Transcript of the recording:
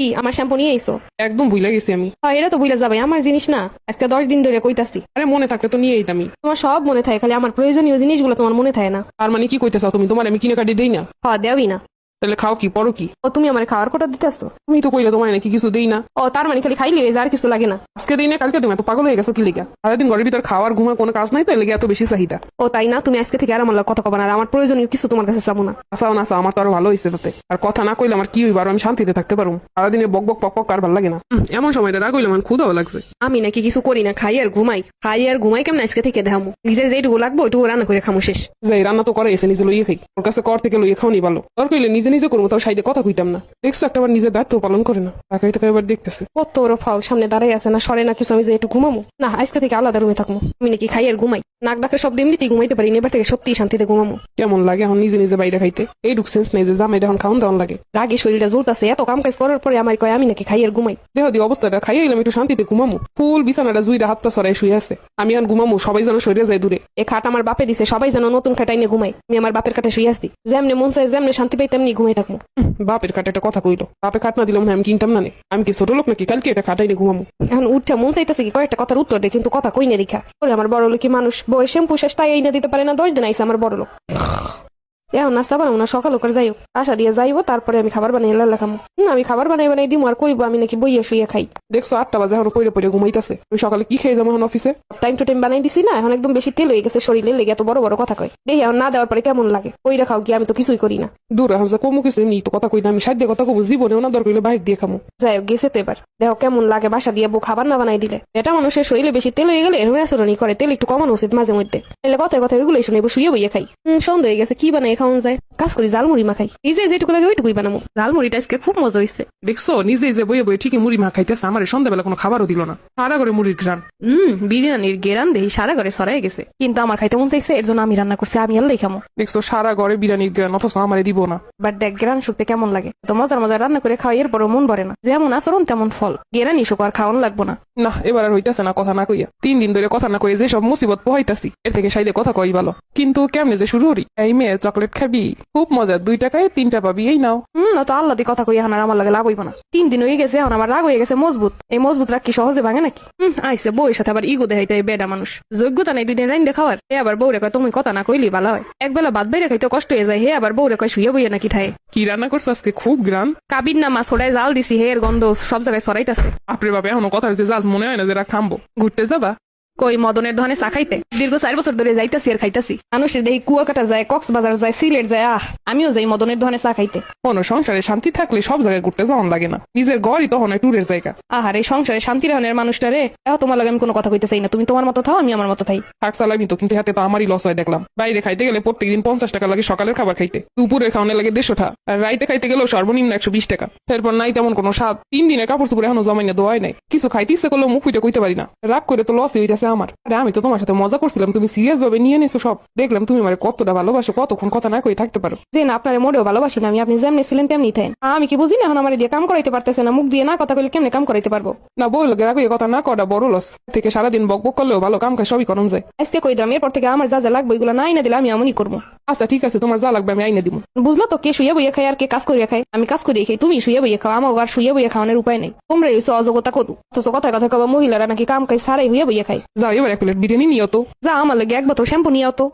কি? আমার শ্যাম্পু নিয়ে আইসো। একদম ভুলে গেছি আমি। হয় এটা তো ভুলে যাবে আমার জিনিস না। আজকে দশ দিন ধরে কইতাছি। আরে মনে থাকলে তো নিয়ে আইতামি। তোমার সব মনে থাকে খালি আমার প্রয়োজনীয় জিনিসগুলো তোমার মনে থাকে না। আর মানে কি কইতেছ তুমি? তোমার আমি কিনে কাটি দেই না? হ্যাঁ দেওই না। তাহলে খাও কি পরো কি? ও তুমি আমার খাওয়ার কোটা দিতেছো তুমি তো কইলে তোমার নাকি কিছু দেই না। ও তার মানে খালি খাইলে আর কিছু লাগে না। আজকে দেই না কালকে তুমি এত পাগল হয়ে গেছো কি লিগা? সারাদিন ঘরের ভিতর খাওয়ার ঘুমার কোনো কাজ নাই তো লেগে এত বেশি চাহিদা। ও তাই না? তুমি আজকে থেকে আর আমার কথা কবা না আর আমার প্রয়োজনীয় কিছু তোমার কাছে চাবো না। আসাও না আমার তো আরও ভালো হয়েছে তাতে। আর কথা না কইলে আমার কি হইবার আমি শান্তিতে থাকতে পারব। সারাদিনে বক বক পক পক আর ভালো লাগে না। এমন সময় রাগ হইলে আমার ক্ষুদাও লাগছে। আমি নাকি কিছু করি না খাই আর ঘুমাই। খাই আর ঘুমাই কেমন আজকে থেকে দেখামো নিজের যেটুকু লাগবো ওইটুকু রান্না করে খামো শেষ। যাই রান্না তো করে এসে নিজে লইয়ে খাই। ওর কাছে কর থেকে লইয়ে খাওনি ভালো। তোর কইলে নিজে নিজে করব, তাও সাইডে কথা কইতাম না। দেখছ, একটা বার নিজের দায়িত্ব পালন করে না। তাকে তোকে এবার দেখতেছে। কত ওর ফাও সামনে দাঁড়াই আছে না, সরে না, কিছু আমি যে একটু ঘুমামো? না, আজকে থেকে আলাদা রুমে থাকব। আমি নাকি খাই আর ঘুমাই। নাক ডাকে সব এমনিতেই ঘুমাইতে পারি না, এবার থেকে সত্যি শান্তিতে ঘুমামো। কেমন লাগে এখন নিজে নিজে বাইরে খাইতে? এই ডুক সেন্স নেই যে জামাই এখন খাওন দাওয়ান লাগে। রাগে শরীরটা জ্বলতেছে এত কাম কাজ করার পরে আমার কয় আমি নাকি খাই আর ঘুমাই। দেহ দিয়ে অবস্থাটা খাইয়ে এলাম একটু শান্তিতে ঘুমামু। ফুল বিছানাটা জুইরা হাত পা সরাই শুয়ে আছে। আমি এখন ঘুমামু সবাই যেন সরে যায় দূরে। এ খাট আমার বাপে দিছে সবাই যেন নতুন খাটাই নিয়ে ঘুমাই আমি আমার বাপের কাটে শুয়ে আসি যেমনি মন চাই যেমনি শান্তি পাই তেমনি ঘুমাই থাকব বাপের কাটে একটা কথা কইলো। বাপে কাট না দিলাম আমি কিনতাম না আমি কি ছোট লোক নাকি? কালকে এটা খাটাইনি ঘুমামো। এখন উঠে মন চাইতেছে কি কয়েকটা কথার উত্তর দেয় কিন্তু কথা কই না দেখা আমার বড় লোকি মানুষ বয়স শ্যাম্পু তাই এই না দিতে পারে না দশ দিন আইসে আমার বড় লোক এখন নাস্তা বানাবো না সকাল করে যাইও। আশা দিয়ে যাইবো তারপরে আমি খাবার বানাই লাল্লা খামো। আমি খাবার বানাই বানাই দিমু আর কইবো আমি নাকি বইয়ে শুয়ে খাই। দেখছ আটটা বাজে এখন পড়ে পড়ে ঘুমাইতেছে। আমি সকালে কি খেয়ে যাব এখন অফিসে টাইম টু টাইম বানাই দিছি না এখন একদম বেশি তেল হয়ে গেছে শরীরে লেগে এত বড় বড় কথা কয়। দেখি এখন না দেওয়ার পরে কেমন লাগে? ওই রাখাও কি আমি তো কিছুই করি না। দূর যা কমু কিছু এমনি তো কথা কই না আমি সাধ্য কথা কবো জীবনে ওনা দরকার হইলে বাইরে দিয়ে খামু। যাই হোক গেছে তো এবার। দেখো কেমন লাগে বাসা দিয়ে বউ খাবার না বানাই দিলে। এটা মানুষের শরীরে বেশি তেল হয়ে গেলে এরকম আচরণই করে তেল একটু কমানো উচিত মাঝে মধ্যে। এলে কথায় কথা ওইগুলোই শুনে শুয়ে বইয়ে খাই। হম সন্দেহ হয়ে গেছে কি বানাই খাওয়ান যায়। কাজ করি জালমুড়ি মাখাই। এই যে যেটুকু লাগে ওইটুকুই বানাবো জালমুড়িটা আজকে খুব মজা হয়েছে দেখছ নিজে যে বইয়ে বইয়ে ঠিকই মুড়ি মা খাইতেছে আমার সন্ধ্যাবেলা কোনো খাবারও দিল না। সারা করে মুড়ির ঘ্রাণ। হম বিরিয়ানির গেরান দেহি সারা ঘরে সরাই গেছে। কিন্তু আমার খাইতে মন চাইছে এর জন্য আমি রান্না করছি আমি আল্লাহ খামো। দেখছ সারা ঘরে বিরিয়ানির ঘ্রাণ অথচ আমারে দিব না। বাট দেখ গেরান শুকতে কেমন লাগে। তো মজার মজার রান্না করে খাওয়াই এরপরও মন ভরে না। যেমন আচরণ তেমন ফল। গেরানি শুক আর খাওয়ানো লাগবো না। না এবার আর হইতাছে না কথা না কইয়া। তিন দিন ধরে কথা না কইয়া যে সব মুসিবত পোহাইতাছি এর থেকে সাইডে কথা কই ভালো। কিন্তু কেমনে যে শুরু করি? এই মেয়ে চকলেট খাবি খুব মজা দুই টাকায় তিনটা পাবি এই নাও। হম তো আল্লাহ দিয়ে কথা কই আর আমার লাগে লাভ হইব না। তিন দিন হয়ে গেছে এখন আমার রাগ হয়ে গেছে মজবুত। এই মজবুত রাগ কি সহজে ভাঙে নাকি? হম আইসে বউয়ের সাথে আবার ইগো দেখাইতে এই বেডা মানুষ। যোগ্যতা নেই দুই দিন রাইন দেখাওয়ার এ আবার বউরে কয় তুমি কথা না কইলি ভালো হয়। একবেলা বাদ বাইরে খাইতে কষ্ট হয়ে যায় হে আবার বউরে কয় শুয়ে বইয়া নাকি থাকে কি রান্না করছ আজকে? খুব গ্রান কাবির না মাছ ওটাই জাল দিছি হে এর গন্ধ সব জায়গায় সরাইতাছে আপরে বাবা এখনও কথা হচ্ছে যাজ মনে হয় না যে এরা থামবো ঘুরতে যাবা? কই মদনের ধনে চা খাইতে? দীর্ঘ চার বছর ধরে যাইতাছি আর খাইতাছি। মানুষের দেখি কুয়াকাটা যায় কক্সবাজার যায় সিলেট যায় আহ আমিও যাই মদনের ধনে চা খাইতে। কোনো সংসারে শান্তি থাকলে সব জায়গায় ঘুরতে যাওয়ান লাগে না। নিজের ঘরই তখন ট্যুরের জায়গা। আহার এই সংসারে শান্তি রহনের মানুষটা রে এহ তোমার লাগে আমি কোনো কথা কইতে চাই না। তুমি তোমার মতো থাও আমি আমার মতো থাই। থাক চালাবি তো কিন্তু হাতে তো আমারই লস হয় দেখলাম। বাইরে খাইতে গেলে প্রত্যেকদিন পঞ্চাশ টাকা লাগে সকালের খাবার খাইতে। দুপুরের খাওয়ানো লাগে দেড়শো টাকা আর রাইতে খাইতে গেলেও সর্বনিম্ন একশো বিশ টাকা। এরপর নাই তেমন কোনো স্বাদ। তিন দিনে কাপড় চুপড়ে এখনও জমাই না দোয়াই নাই। কিছু খাইতে ইচ্ছে করলেও মুখ ফুটে কইতে পারি না। রাগ করে তো লস হয়ে হইতেছে আমার। আরে আমি তো তোমার সাথে মজা করছিলাম তুমি সিরিয়াস ভাবে নিয়ে নিছো সব। দেখলাম তুমি আমার কতটা ভালোবাসো কতক্ষণ কথা না কই থাকতে পারো। যে না আপনার মোডেও ভালোবাসি না আমি আপনি যেমনি ছিলেন তেমনি থাকেন। আমি কি বুঝি না এখন আমার দিয়ে কাম করাইতে পারতেছে না? মুখ দিয়ে না কথা কইলে কেমনে কাম করাইতে পারব? না বল রাগ হয়ে কথা না করা বড় লস থেকে সারাদিন বক বক করলেও ভালো কাম খায় সবই করন যায়। আজকে কই দাম এরপর থেকে আমার যা যা লাগবে এগুলো নাই না দিলে আমি এমনই করব। আচ্ছা ঠিক আছে, তোমার যা লাগবে আমি আইনে দিব বুঝলো তো, কে শুয়ে বইয়ে খাই আর কে কাজ করিয়ে খাই আমি কাজ করিয়ে খাই, তুমি শুয়ে বইয়ে খাও আমার আর শুয়ে বইয়ে খাওয়ানোর উপায় নেই। তোমরা হইছো অযোগ্যতা কত অথচ কথায় কথা কবা, মহিলারা নাকি কাম খাই সারাই হইয়া বইয়ে খাই যাও এবার এক প্লেট বিরিয়ানি নিও তো। যা আমার লাগে এক বোতল শ্যাম্পু নিয়ে তো।